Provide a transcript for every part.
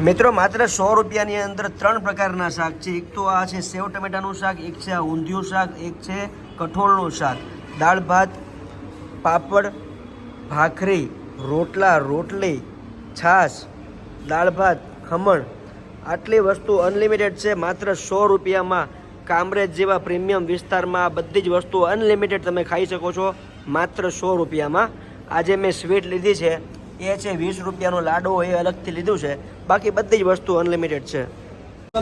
મિત્રો, માત્ર સો રૂપિયાની અંદર ત્રણ પ્રકારના શાક છે. એક તો આ છે સેવ ટમેટાનું શાક, એક છે આ ઊંધિયું શાક, એક છે કઠોળનું શાક. દાળ, ભાત, પાપડ, ભાખરી, રોટલા, રોટલી, છાશ, દાળ, ભાત, ખમણ. આટલી વસ્તુ અનલિમિટેડ છે. માત્ર સો રૂપિયામાં કામરેજ જેવા પ્રીમિયમ વિસ્તારમાં બધી જ વસ્તુ અનલિમિટેડ તમે ખાઈ શકો છો. માત્ર સો રૂપિયામાં. આજે મેં સ્વીટ લીધી છે. એ છે વીસ રૂપિયાનો લાડો એ અલગથી લીધું છે. બાકી બધી જ વસ્તુ અનલિમિટેડ છે.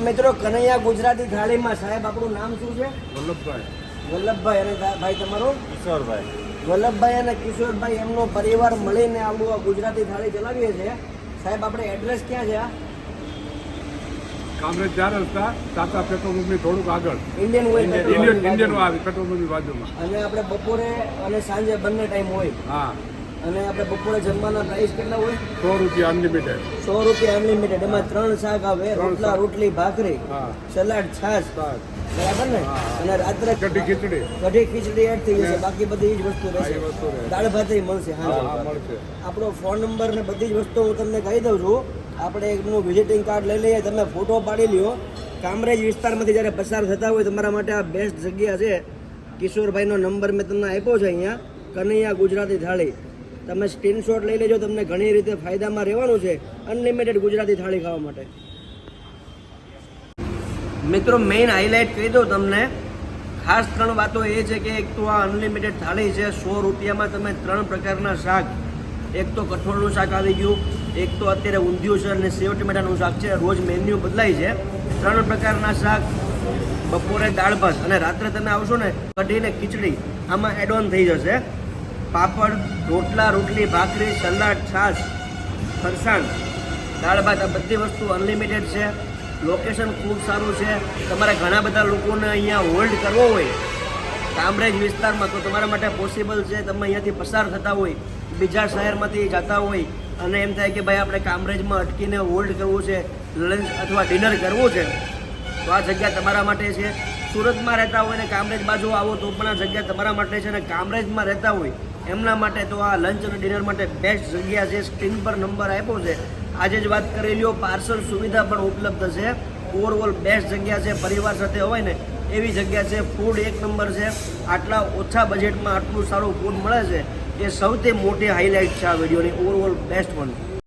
મિત્રો કનૈયા ગુજરાતી થાળીમાં સાહેબ આપણું નામ શું છે? વલ્લભભાઈ. વલ્લભભાઈ અને ભાઈ તમારો? કિશોરભાઈ. વલ્લભભાઈ અને કિશોરભાઈ એમનો પરિવાર મળીને આપણું આ ગુજરાતી થાળી ચલાવીએ છીએ. સાહેબ આપણે એડ્રેસ ક્યાં છે આ? કામરેજ ચાર રસ્તા ટાટા પેટ્રોલ પંપની થોડુંક આગળ. ઇન્ડિયન ઓઇલ ઇન્ડિયન ઇન્ડિયન આવી પેટ્રોલ પંપની બાજુમાં. અને આપણે બપોરે અને સાંજે બંને ટાઈમ હોય. હા. અને આપણે બપોરે જમવાના પ્રાઇસ કેટલા હોય? સો રૂપિયા અનલિમિટેડ સો રૂપિયા અનલિમિટેડ એમાં ત્રણ શાક આવે રોટલા રોટલી ભાખરી સલાડ છાશ. બરાબર ને? અને રાત્રે કઢી ખીચડી. કઢી ખીચડી એડ થઈ જશે. બાકી બધી જ વસ્તુ રહેશે. દાળ ભાત મળશે હા. મળશે. આપણો ફોન નંબર ને બધી જ વસ્તુ હું તમને કહી દઉં છું. આપણે એકનું વિઝિટિંગ કાર્ડ લઈ લઈએ. તમે ફોટો પાડી લ્યો. કામરેજ વિસ્તારમાંથી જ્યારે પસાર થતા હોય તમારા માટે આ બેસ્ટ જગ્યા છે. કિશોરભાઈનો નંબર મેં તમને આપ્યો છે અહીંયા. કનૈયા ગુજરાતી થાળી. તમે સ્ક્રીનશોટ લઈ લેજો, તમને ઘણી રીતે ફાયદામાં રહેવાનું છે અનલિમિટેડ ગુજરાતી થાળી ખાવા માટે. મિત્રો મેઇન હાઇલાઇટ કહી દઉં તમને. ખાસ ત્રણ વાતો એ છે કે એક તો આ અનલિમિટેડ થાળી છે, સો રૂપિયામાં તમે ત્રણ પ્રકારના શાક. એક તો કઠોળનું શાક આવી ગયું, એક તો અત્યારે ઊંધિયું છે અને સેવ ટમેટાનું શાક છે. રોજ મેન્યુ બદલાય છે. ત્રણ પ્રકારના શાક, બપોરે દાળ ભાત. અને રાત્રે તમે આવશો ને, કઢી ને ખીચડી. આમાં એડ થઈ જશે. પાપડ, રોટલા, રોટલી, ભાખરી, સલાડ, છાશ, ફરસાણ. દાળ ભાત આ બધી વસ્તુ અનલિમિટેડ છે. લોકેશન ખૂબ સારું છે. તમારે ઘણા બધા લોકોને અહીંયા હોલ્ડ કરવો હોય કામરેજ વિસ્તારમાં, તો તમારા માટે પોસિબલ છે. તમે અહીંયાથી પસાર થતા હોય બીજા શહેરમાંથી જતા હોય, અને એમ થાય કે ભાઈ આપણે કામરેજમાં અટકીને હોલ્ડ કરવું છે લંચ અથવા ડિનર કરવું છે, તો આ જગ્યા તમારા માટે છે. સુરતમાં રહેતા હોય ને કામરેજ બાજુ આવો, તો પણ આ જગ્યા તમારા માટે છે. ને કામરેજમાં રહેતા હોય એમના માટે તો આ લંચ અને ડિનર માટે બેસ્ટ જગ્યા છે. સ્ક્રીન પર નંબર આપ્યો છે. આજે જ વાત કરી લ્યો પાર્સલ સુવિધા પણ ઉપલબ્ધ છે. ઓવરઓલ બેસ્ટ જગ્યા છે પરિવાર સાથે હોય ને, એવી જગ્યા છે. ફૂડ એક નંબર છે. આટલા ઓછા બજેટમાં આટલું સારું ફૂડ મળે છે. એ સૌથી મોટી હાઇલાઇટ છે આ વિડીયોની ઓવરઓલ બેસ્ટ વન